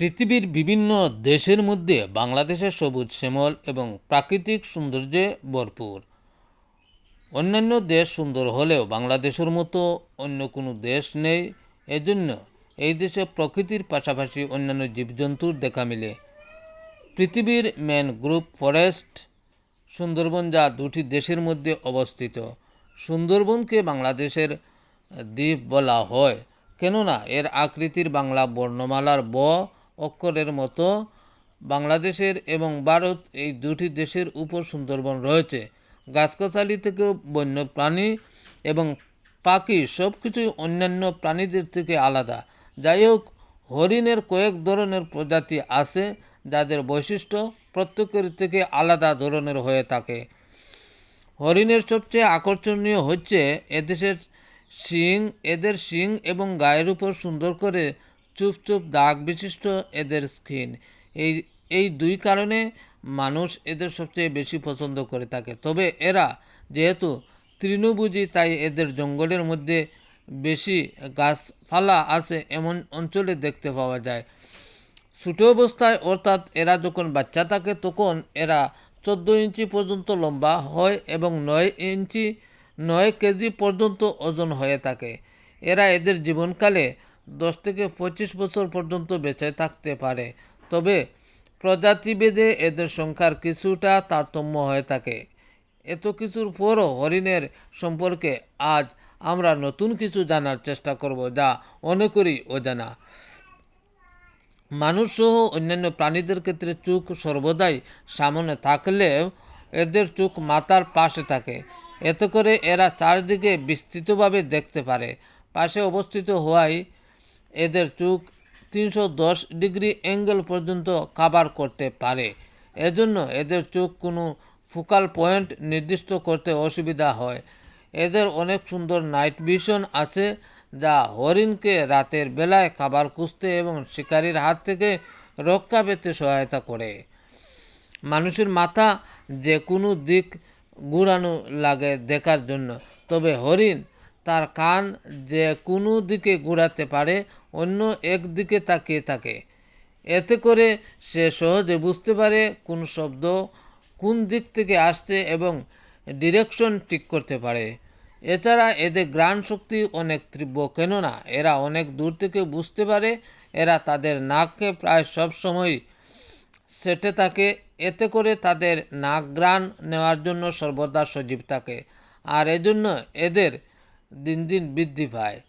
পৃথিবীর বিভিন্ন দেশের মধ্যে বাংলাদেশের সবুজ শ্যামল এবং প্রাকৃতিক সৌন্দর্যে ভরপুর। অন্যান্য দেশ সুন্দর হলেও বাংলাদেশের মতো অন্য কোনো দেশ নেই। এজন্য এই দেশে প্রকৃতির পাশাপাশি অন্যান্য জীবজন্তুর দেখা মিলে। পৃথিবীর ম্যানগ্রোভ ফরেস্ট সুন্দরবন যা দুটি দেশের মধ্যে অবস্থিত। সুন্দরবনকে বাংলাদেশের দ্বীপ বলা হয়। কেননা এর আকৃতির বাংলা বর্ণমালার ব অক্ষরের মতো বাংলাদেশের এবং ভারত এই দুটি দেশের উপর সুন্দরবন রয়েছে। গাছগাছালি থেকে বন্য প্রাণী এবং পাখি সব কিছুই অন্যান্য প্রাণীদের থেকে আলাদা। যাই হোক, হরিণের কয়েক ধরনের প্রজাতি আছে যাদের বৈশিষ্ট্য প্রত্যেকের থেকে আলাদা ধরনের হয়ে থাকে। হরিণের সবচেয়ে আকর্ষণীয় হচ্ছে এদেশের শিং, এদের শিং এবং গায়ের উপর সুন্দর করে চুপ চুপ দাগ বিশিষ্ট এদের স্কিন। এই এই দুই কারণে মানুষ এদের সবচেয়ে বেশি পছন্দ করে থাকে। তবে এরা যেহেতু তৃণভোজী, তাই এদের জঙ্গলের মধ্যে বেশি গাছপালা আছে এমন অঞ্চলে দেখতে পাওয়া যায়। ছোটো অবস্থায় অর্থাৎ এরা যখন বাচ্চা থাকে, তখন এরা চোদ্দ ইঞ্চি পর্যন্ত লম্বা হয় এবং নয় ইঞ্চি, নয় কেজি পর্যন্ত ওজন হয়ে থাকে। এরা এদের জীবনকালে দশ থেকে পঁচিশ বছর পর্যন্ত বেঁচে থাকতে পারে। তবে প্রজাতিভেদে এদের সংখ্যার কিছুটা তারতম্য হয়ে থাকে। এত কিছুর পরও হরিণের সম্পর্কে আজ আমরা নতুন কিছু জানার চেষ্টা করব যা অনেকেরই অজানা। মানুষসহ অন্যান্য প্রাণীদের ক্ষেত্রে চোখ সর্বদাই সামনে থাকলেও এদের চোখ মাথার পাশে থাকে। এতে করে এরা চারদিকে বিস্তৃতভাবে দেখতে পারে। পাশে অবস্থিত হওয়ায় এদের চোখ তিনশো দশ ডিগ্রি অ্যাঙ্গেল পর্যন্ত কাভার করতে পারে। এজন্য এদের চোখ কোনো ফোকাল পয়েন্ট নির্দিষ্ট করতে অসুবিধা হয়। এদের অনেক সুন্দর নাইট ভিশন আছে যা হরিণকে রাতের বেলায় খাবার খুঁজতে এবং শিকারীর হাত থেকে রক্ষা পেতে সহায়তা করে। মানুষের মাথা যে কোনো দিক ঘুরানো লাগে দেখার জন্য। তবে হরিণ তার কান যে কোনো দিকে ঘোরাতে পারে, অন্য এক দিকে তাকিয়ে থাকে। এতে করে সে সহজে বুঝতে পারে কোন শব্দ কোন দিক থেকে আসতে এবং ডিরেকশন ঠিক করতে পারে। এছাড়া এদের গ্রাণ শক্তি অনেক তীব্র, কেননা এরা অনেক দূর থেকে বুঝতে পারে, এরা তাদের নাককে প্রায় সব সময় সেটে থাকে। এতে করে তাদের নাক গ্রাণ নেওয়ার জন্য সর্বদা সজীব থাকে। আর এজন্য এদের দিন দিন বৃদ্ধি পায়।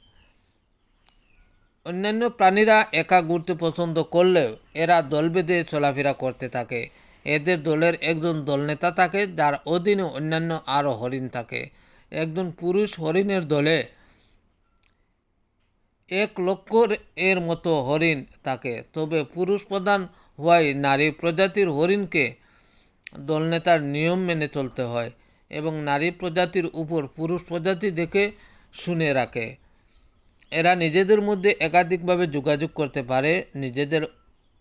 অন্যান্য প্রাণীরা একা ঘুরতে পছন্দ করলেও এরা দল বেঁধে চলাফেরা করতে থাকে। এদের দলের একজন দলনেতা থাকে, যার অধীনে অন্যান্য আরও হরিণ থাকে। একজন পুরুষ হরিণের দলে এক লক্ষ এর মতো হরিণ থাকে, তবে পুরুষ প্রধান হওয়ায় নারী প্রজাতির হরিণকে দলনেতার নিয়ম মেনে চলতে হয় এবং নারী প্রজাতির উপর পুরুষ প্রজাতি দেখে শুনে রাখে। এরা নিজেদের মধ্যে একাধিকভাবে যোগাযোগ করতে পারে, নিজেদের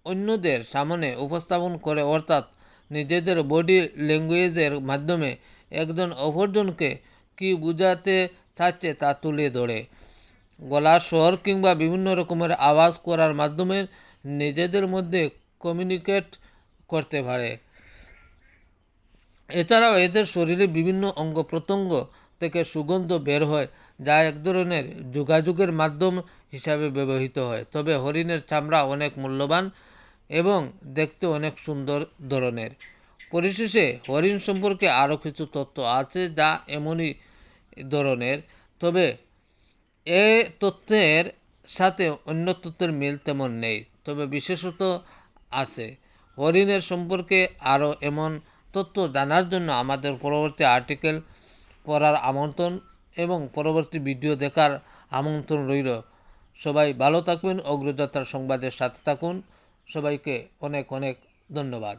অন্যদের সামনে উপস্থাপন করে, অর্থাৎ নিজেদের বডি ল্যাঙ্গুয়েজের মাধ্যমে একজন অপরজনকে কী বোঝাতে চাচ্ছে তা তুলে ধরে। গলার স্বর কিংবা বিভিন্ন রকমের আওয়াজ করার মাধ্যমে নিজেদের মধ্যে কমিউনিকেট করতে পারে। এছাড়াও এদের শরীরে বিভিন্ন অঙ্গ প্রত্যঙ্গ থেকে সুগন্ধ বের হয় যা এক ধরনের যোগাযোগের মাধ্যম হিসাবে ব্যবহৃত হয়। তবে হরিণের চামড়া অনেক মূল্যবান এবং দেখতে অনেক সুন্দর ধরনের। পরিশেষে হরিণ সম্পর্কে আরও কিছু তথ্য আছে যা এমনই ধরনের। তবে এ তথ্যের সাথে অন্য তথ্যের মিল তেমন নেই। তবে বিশেষত আছে। হরিণের সম্পর্কে আরও এমন তথ্য জানার জন্য আমাদের পরবর্তী আর্টিকেল পড়ার আমন্ত্রণ এবং পরবর্তী ভিডিও দেখার আমন্ত্রণ রইল। সবাই ভালো থাকবেন, অগ্রযাত্রার সংবাদের সাথে থাকুন। সবাইকে অনেক অনেক ধন্যবাদ।